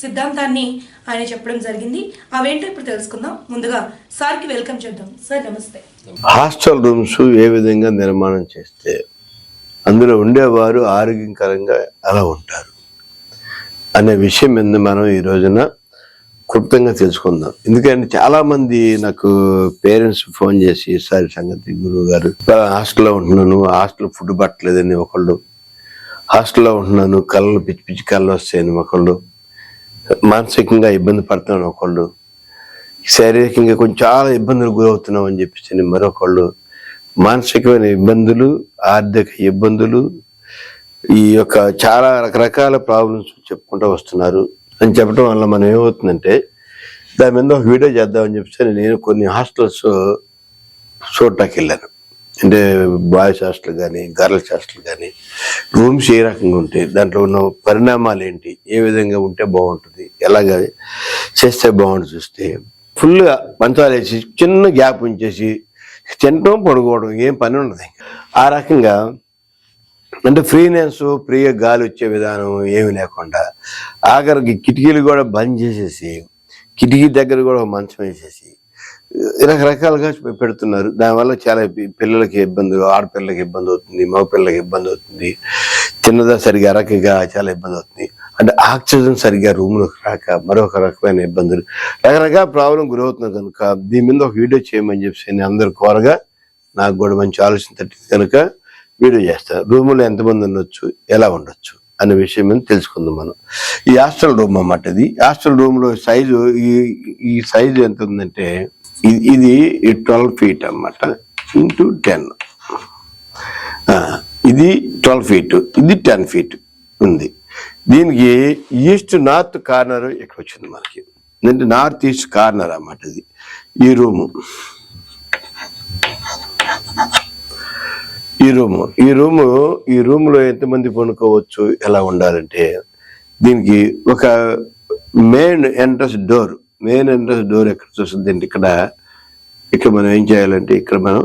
సిద్ధాంతాన్ని ఆయన చెప్పడం జరిగింది. అవేంటో ఇప్పుడు తెలుసుకుందాం. ముందుగా సార్కి వెల్కమ్ చేద్దాం. సార్ నమస్తే. హాస్టల్ రూమ్స్ ఏ విధంగా నిర్మాణం చేస్తే అందులో ఉండేవారు ఆరోగ్యకరంగా ఎలా ఉంటారు అనే విషయం మీద మనం ఈ రోజున క్లుప్తంగా తెలుసుకుందాం. ఎందుకంటే చాలా మంది నాకు పేరెంట్స్ ఫోన్ చేసి సార్ సంగతి గురువు గారు హాస్టల్లో ఉంటున్నాను హాస్టల్ ఫుడ్ పట్టలేదని ఒకళ్ళు హాస్టల్లో ఉంటున్నాను కళ్ళు పిచ్చి పిచ్చి కళ్ళు వస్తాయని ఒకళ్ళు మానసికంగా ఇబ్బంది పడుతున్నాను ఒకళ్ళు. శారీరకంగా కొంచెం చాలా ఇబ్బందులు గురవుతున్నాం అని చెప్పేసి మరొకళ్ళు. మానసికమైన ఇబ్బందులు ఆర్థిక ఇబ్బందులు ఈ యొక్క చాలా రకరకాల ప్రాబ్లమ్స్ చెప్పుకుంటూ వస్తున్నారు. అని చెప్పడం వల్ల మనం ఏమవుతుందంటే దాని మీద ఒక వీడియో చేద్దామని చెప్పేసి నేను కొన్ని హాస్టల్స్ చూడటానికి వెళ్ళాను. అంటే బాయ్స్ హాస్టల్ కానీ గర్ల్స్ హాస్టల్ కానీ రూమ్స్ ఏ రకంగా ఉంటాయి దాంట్లో ఉన్న పరిణామాలు ఏంటి ఏ విధంగా ఉంటే బాగుంటుంది ఎలాగ చేస్తే బాగుంటుంది చూస్తే ఫుల్గా మంచాలు వేసి చిన్న గ్యాప్ ఉంచేసి తినటం పడుకోవడం ఏం పని ఉండదు. ఆ రకంగా అంటే ఫ్రీనెన్స్ ఫ్రీగా గాలి వచ్చే విధానం ఏమి లేకుండా ఆఖరికి కిటికీలు కూడా బంద్ చేసేసి కిటికీ దగ్గర కూడా మంచం వేసేసి రకరకాలుగా పెడుతున్నారు. దానివల్ల చాలా పిల్లలకి ఇబ్బంది ఆడపిల్లలకి ఇబ్బంది అవుతుంది మగపిల్లలకి ఇబ్బంది అవుతుంది. చిన్నదా సరిగా అరకగా చాలా ఇబ్బంది అవుతుంది. అంటే ఆక్సిజన్ సరిగా రూమ్లోకి రాక మరొక రకమైన ఇబ్బందులు. రకరకాల ప్రాబ్లం గురవుతున్నారు కనుక దీని మీద ఒక వీడియో చేయమని చెప్పి నేను అందరు కోరగా నాకు కూడా మంచి ఆలోచన తట్టింది కనుక వీడియో చేస్తాను రూములో ఎంతమంది ఉండొచ్చు ఎలా ఉండొచ్చు అనే విషయం మీద తెలుసుకుందాం మనం. ఈ హాస్టల్ రూమ్ అన్నమాట ఇది. హాస్టల్ రూమ్లో సైజు ఈ ఈ సైజు ఎంత ఉందంటే ఇది- ఇది ట్వెల్వ్ ఫీట్ అన్నమాట. Into ten. ఇది ట్వెల్వ్ ఫీట్. ఇది టెన్ ఫీట్ ఉంది. దీనికి ఈస్ట్ నార్త్ కార్నర్ ఇక్కడ వచ్చింది మనకి. అంటే నార్త్ ఈస్ట్ కార్నర్ అన్నమాట ఇది. ఈ రూము. ఈ రూమ్. ఈ రూమ్ ఈ రూమ్లో ఎంతమంది పనుకోవచ్చు ఎలా ఉండాలంటే దీనికి ఒక main entrance door. Main entrance door ఎక్కడ చూస్తుంది ఇక్కడ ఇక్కడ మనం ఏం చేయాలంటే ఇక్కడ మనం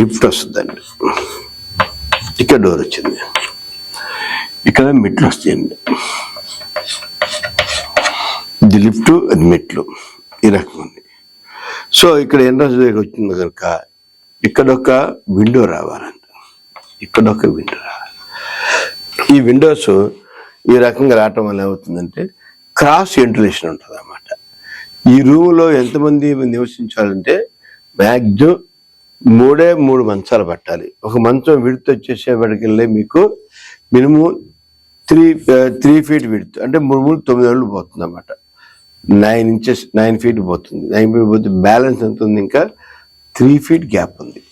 లిఫ్ట్ వస్తుందండి. ఇక్కడ డోర్ వచ్చింది. ఇక్కడ మెట్లు వస్తాయండి. ఇది లిఫ్ట్ అది మెట్లు. ఈ రకం సో ఇక్కడ ఎంట్రన్స్ దగ్గర వచ్చింది కనుక ఇక్కడ ఒక విండో రావాలండి ఇక్కడ ఒక విండో రావాలి. ఈ విండోస్ ఈ రకంగా రావటం వల్ల ఏమవుతుందంటే క్రాస్ వెంటిలేషన్ ఉంటుంది అన్నమాట ఈ రూమ్లో ఎంతమంది నివసించాలంటే మ్యాక్సిమం మూడే మూడు మంచాలు పట్టాలి. ఒక మంచం విడుతు వచ్చేసేపటికెళ్ళి మీకు మినిమం త్రీ త్రీ ఫీట్ విడుతు అంటే మూడు మూడు తొమ్మిది ఏళ్ళు పోతుంది అన్నమాట నైన్ ఇంచెస్ నైన్ ఫీట్ పోతుంది. నైన్ ఫీట్ పోతే బ్యాలెన్స్ ఎంత ఉంది? ఇంకా త్రీ ఫీట్ గ్యాప్ ఉంది.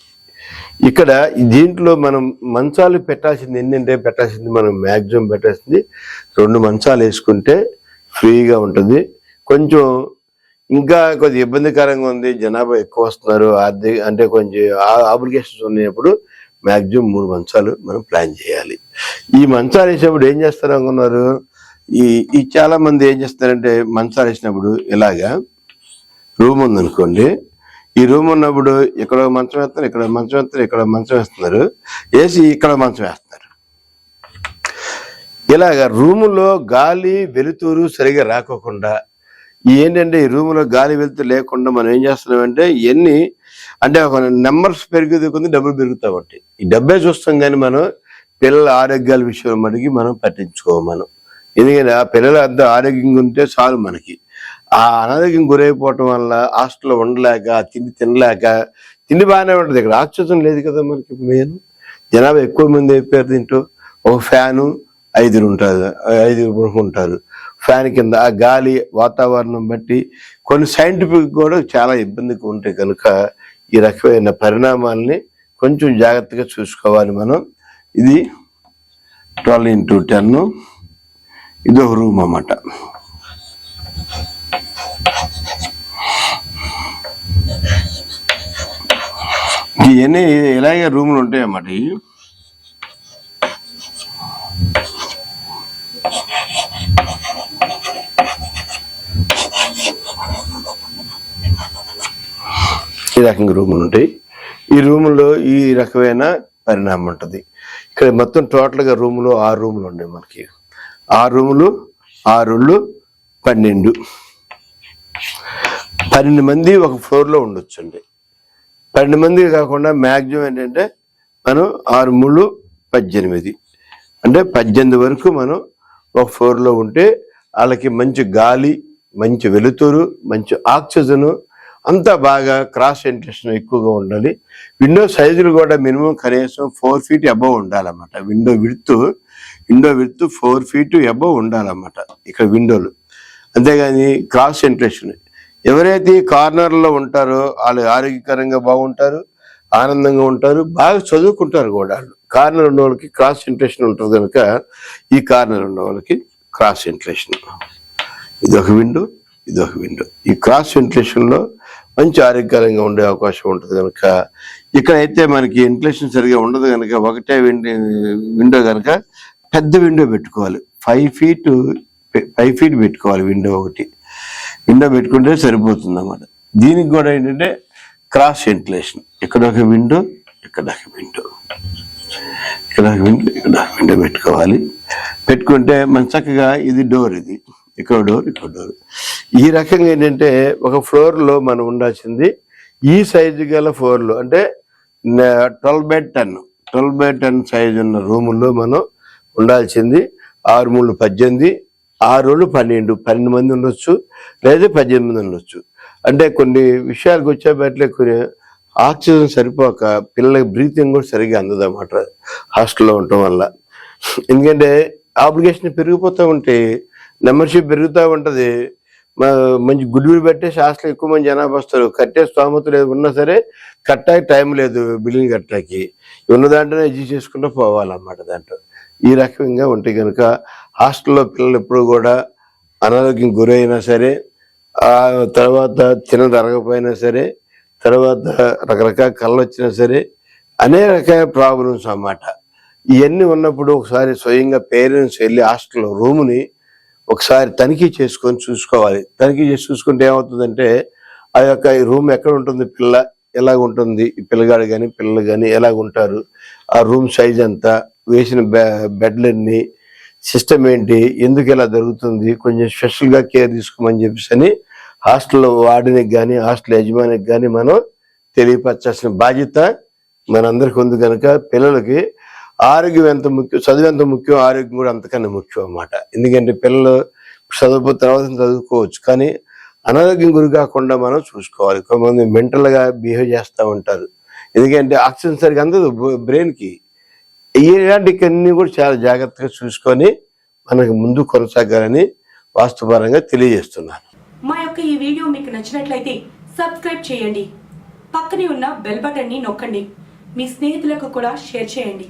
ఇక్కడ దీంట్లో మనం మంచాలు పెట్టాల్సింది ఏంటంటే పెట్టాల్సింది మనం మ్యాక్సిమం పెట్టాల్సింది రెండు మంచాలు వేసుకుంటే ఫ్రీగా ఉంటుంది. కొంచెం ఇంకా కొద్ది ఇబ్బందికరంగా ఉంది. జనాభా ఎక్కువ వస్తున్నారు. ఆర్థిక అంటే కొంచెం ఆబ్లిగేషన్స్ ఉన్నప్పుడు మ్యాక్సిమం మూడు మంచాలు మనం ప్లాన్ చేయాలి. ఈ మంచాలు వేసినప్పుడు ఏం చేస్తారు అనుకున్నారు? ఈ ఈ చాలా మంది ఏం చేస్తారంటే మంచాలు వేసినప్పుడు ఇలాగా రూమ్ ఉందనుకోండి. ఈ రూమ్ ఉన్నప్పుడు ఇక్కడ మంచం వేస్తారు ఇక్కడ మంచం వేస్తారు ఇక్కడ మంచం వేస్తున్నారు. వేసి ఇక్కడ మంచం వేస్తున్నారు. ఇలాగ రూములో గాలి వెలుతురు సరిగా రాకోకుండా ఏంటంటే ఈ రూములో గాలి వెలుతురు లేకుండా మనం ఏం చేస్తున్నామంటే ఇవన్నీ అంటే ఒక నెంబర్స్ పెరిగేది కొంది డబ్బులు పెరుగుతా ఉంటాయి. ఈ డబ్బే చూస్తాం కానీ మనం పిల్లల ఆరోగ్యాల విషయం మటుకి మనం పట్టించుకోము మనం. ఎందుకంటే ఆ పిల్లలు అంత ఆరోగ్యంగా ఉంటే చాలు మనకి. ఆ అనారోగ్యం గురైపోవటం వల్ల హాస్టల్లో ఉండలేక తిండి తినలేక తిండి బాగానే ఉంటుంది ఇక్కడ. ఆక్సిజన్ లేదు కదా మనకి మెయిన్. జనాభా ఎక్కువ మంది అయిపోయారు దీంట్లో. ఒక ఫ్యాను ఐదుగురు ఉంటారు ఐదుగురు ఉంటారు. ఫ్యాన్ కింద ఆ గాలి వాతావరణం బట్టి కొన్ని సైంటిఫిక్ కూడా చాలా ఇబ్బందిగా ఉంటాయి కనుక ఈ రకమైన పరిణామాల్ని కొంచెం జాగ్రత్తగా చూసుకోవాలి మనం. ఇది ట్వెల్వ్ ఇంటూ టెన్. ఇది ఒక రూమ్ అన్నమాట. ఇవన్నీ ఇలాగే రూములు ఉంటాయి అన్నమాట ఈ రకంగా రూములు ఉంటాయి. ఈ రూములో ఈ రకమైన పరిణామం ఉంటుంది. ఇక్కడ మొత్తం టోటల్గా రూములు ఆరు రూములు ఉన్నాయి మనకి. ఆరు రూములు ఆరుళ్ళు పన్నెండు. పన్నెండు మంది ఒక ఫ్లోర్లో ఉండొచ్చు అండి పన్నెండు మంది కాకుండా మ్యాక్సిమం ఏంటంటే మనం ఆరు మూడు పద్దెనిమిది. అంటే పద్దెనిమిది వరకు మనం ఒక ఫ్లోర్లో ఉంటే వాళ్ళకి మంచి గాలి మంచి వెలుతురు మంచి ఆక్సిజను అంతా బాగా క్రాస్ వెంటిలేషన్ ఎక్కువగా ఉండాలి. విండో సైజులు కూడా మినిమం కనీసం ఫోర్ ఫీట్ అబవ్ ఉండాలన్నమాట. Window width window width four feet above ఉండాలన్నమాట ఇక్కడ విండోలు అంతేగాని క్రాస్ వెంటిలేషన్ ఎవరైతే కార్నర్లో ఉంటారో వాళ్ళు ఆరోగ్యకరంగా బాగుంటారు ఆనందంగా ఉంటారు బాగా చదువుకుంటారు కూడా వాళ్ళు. కార్నర్ ఉన్న వాళ్ళకి క్రాస్ వెంటిలేషన్ ఉంటుంది కనుక ఈ కార్నర్ ఉన్న వాళ్ళకి క్రాస్ వెంటిలేషన్ ఇది ఒక విండో ఇది ఒక విండో. ఈ క్రాస్ వెంటిలేషన్లో మంచి ఆరోగ్యకరంగా ఉండే అవకాశం ఉంటుంది కనుక ఇక్కడైతే మనకి వెంటిలేషన్ సరిగా ఉండదు కనుక ఒకటే విండో విండో కనుక పెద్ద విండో పెట్టుకోవాలి. ఫైవ్ ఫీట్ ఫైవ్ ఫీట్ పెట్టుకోవాలి విండో ఒకటి. విండో పెట్టుకుంటే సరిపోతుంది అన్నమాట దీనికి కూడా ఏంటంటే క్రాస్ వెంటిలేషన్. ఇక్కడ ఒక విండో ఇక్కడ ఒక విండో. ఇక్కడ ఒక విండో ఇక్కడ విండో పెట్టుకోవాలి. పెట్టుకుంటే మన చక్కగా ఇది డోర్ ఇది. ఇక్కడ డోర్ ఇక్కడ డోర్. ఈ రకంగా ఏంటంటే ఒక ఫ్లోర్లో మనం ఉండాల్సింది ఈ సైజు గల ఫ్లోర్లు. అంటే twelve by ten. Twelve by ten size ఉన్న రూముల్లో మనం ఉండాల్సింది ఆరు మూడు పద్దెనిమిది ఆరు రోజులు పన్నెండు. పన్నెండు మంది ఉండొచ్చు లేదా పద్దెనిమిది మంది ఉండొచ్చు. అంటే కొన్ని విషయాలకు వచ్చేబట్లే కొన్ని ఆక్సిజన్ సరిపోక పిల్లలకి బ్రీతింగ్ కూడా సరిగ్గా అందదు అన్నమాట హాస్టల్లో ఉండటం వల్ల. ఎందుకంటే ఆబ్లిగేషన్ పెరిగిపోతూ ఉంటే మెంబర్షిప్ పెరుగుతూ ఉంటుంది. మంచి గుడ్లు పెట్టే పెట్టేసి హాస్టల్ ఎక్కువ మంది జనాభా వస్తారు. కట్టే స్తోమత లేదు. ఉన్నా సరే కట్టాకి టైం లేదు బిల్డింగ్ కట్టాకి ఉన్న దాంట్లోనే అడ్జస్ట్ చేసుకుంటూ పోవాలన్నమాట దాంట్లో. ఈ రకంగా ఉంటే కనుక హాస్టల్లో పిల్లలు ఎప్పుడు కూడా అనారోగ్యం గురైనా సరే తర్వాత తినది అరగపోయినా సరే తర్వాత రకరకాల కళ్ళు వచ్చినా సరే అనేక రకాల ప్రాబ్లమ్స్ అన్నమాట. ఇవన్నీ ఉన్నప్పుడు ఒకసారి స్వయంగా పేరెంట్స్ వెళ్ళి హాస్టల్లో రూమ్ని ఒకసారి తనిఖీ చేసుకొని చూసుకోవాలి. తనిఖీ చేసి చూసుకుంటే ఏమవుతుందంటే ఆ యొక్క రూమ్ ఎక్కడ ఉంటుంది పిల్ల? ఎలాగ ఉంటుంది? ఈ పిల్లగాడు కానీ పిల్లలు కానీ ఎలాగ ఉంటారు? ఆ రూమ్ సైజ్ ఎంత? వేసిన బె- బెడ్లన్నీ సిస్టమ్ ఏంటి? ఎందుకు ఇలా జరుగుతుంది కొంచెం స్పెషల్గా కేర్ తీసుకోమని చెప్పేసి అని హాస్టల్ వార్డునికి కానీ హాస్టల్ యజమానికి కానీ మనం తెలియపరచాల్సిన బాధ్యత మనందరికి ఉంది కనుక పిల్లలకి ఆరోగ్యం ఎంత ముఖ్యం చదువు ఎంత ముఖ్యం ఆరోగ్యం కూడా అంతకన్నా ముఖ్యం అన్నమాట. ఎందుకంటే పిల్లలు చదువు తర్వాత చదువుకోవచ్చు. కానీ అనారోగ్యం గురి కాకుండా మనం చూసుకోవాలి. కొంతమంది మెంటల్గా బిహేవ్ చేస్తూ ఉంటారు. ఎందుకంటే ఆక్సిజన్ సరిగా అందదు బ్రెయిన్కి. ఇలాంటివన్నీ కూడా చాలా జాగ్రత్తగా చూసుకొని మనకు ముందు కొనసాగాలని వాస్తుపరంగా తెలియజేస్తున్నాను. మా యొక్క ఈ వీడియో మీకు నచ్చినట్లయితే సబ్స్క్రైబ్ చేయండి. పక్కనే ఉన్న బెల్ బటన్ని నొక్కండి. మీ స్నేహితులకు కూడా షేర్ చేయండి.